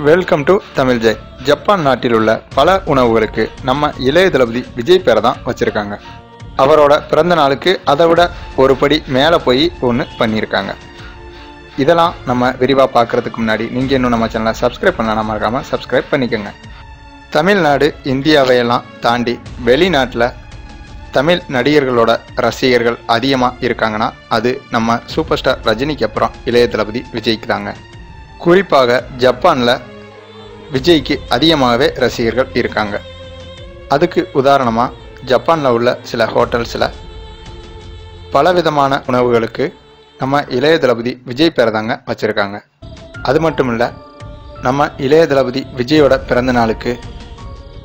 Welcome to Tamil Jai Japan நாட்டில் உள்ள பல உணவுகளுக்கு நம்ம இளைய தளபதி விஜய் பேரை தான் வச்சுருக்காங்க. அவரோட பிறந்த நாளுக்கு அதை விட ஒரு படி மேலே போய் ஒன்று பண்ணியிருக்காங்க. இதெல்லாம் நம்ம விரிவாக பார்க்குறதுக்கு முன்னாடி நீங்கள் இன்னும் நம்ம சேனலை சப்ஸ்கிரைப் பண்ணலாம் மறக்காமல் சப்ஸ்கிரைப் பண்ணிக்கோங்க. தமிழ்நாடு இந்தியாவையெல்லாம் தாண்டி வெளிநாட்டில் தமிழ் நடிகர்களோட ரசிகர்கள் அதிகமாக இருக்காங்கன்னா அது நம்ம சூப்பர் ஸ்டார் ரஜினிக்கு அப்புறம் இளைய தளபதி விஜய்க்கு தாங்க. குறிப்பாக ஜப்பானில் விஜய்க்கு அதிகமாகவே ரசிகர்கள் இருக்காங்க. அதுக்கு உதாரணமாக ஜப்பானில் உள்ள சில ஹோட்டல்ஸில் பலவிதமான உணவுகளுக்கு நம்ம இளைய தளபதி விஜய் பேரை தாங்க வச்சுருக்காங்க. அது மட்டும் இல்லை நம்ம இளைய தளபதி விஜயோட பிறந்த நாளுக்கு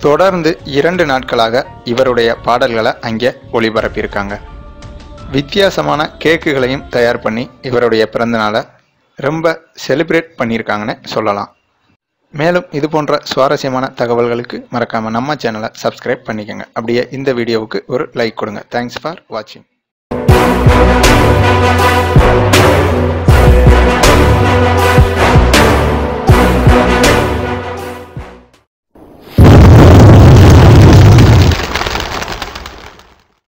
தொடர்ந்து இரண்டு நாட்களாக இவருடைய பாடல்களை அங்கே ஒளிபரப்பியிருக்காங்க. வித்தியாசமான கேக்குகளையும் தயார் பண்ணி இவருடைய பிறந்தநாளை ரொம்ப செலிப்ரேட் பண்ணியிருக்காங்கன்னு சொல்லலாம். மேலும் இது போன்ற சுவாரஸ்யமான தகவல்களுக்கு மறக்காமல் நம்ம சேனலை சப்ஸ்கிரைப் பண்ணிக்கோங்க. அப்படியே இந்த வீடியோவுக்கு ஒரு லைக் கொடுங்க. தேங்க்ஸ் ஃபார் வாட்சிங்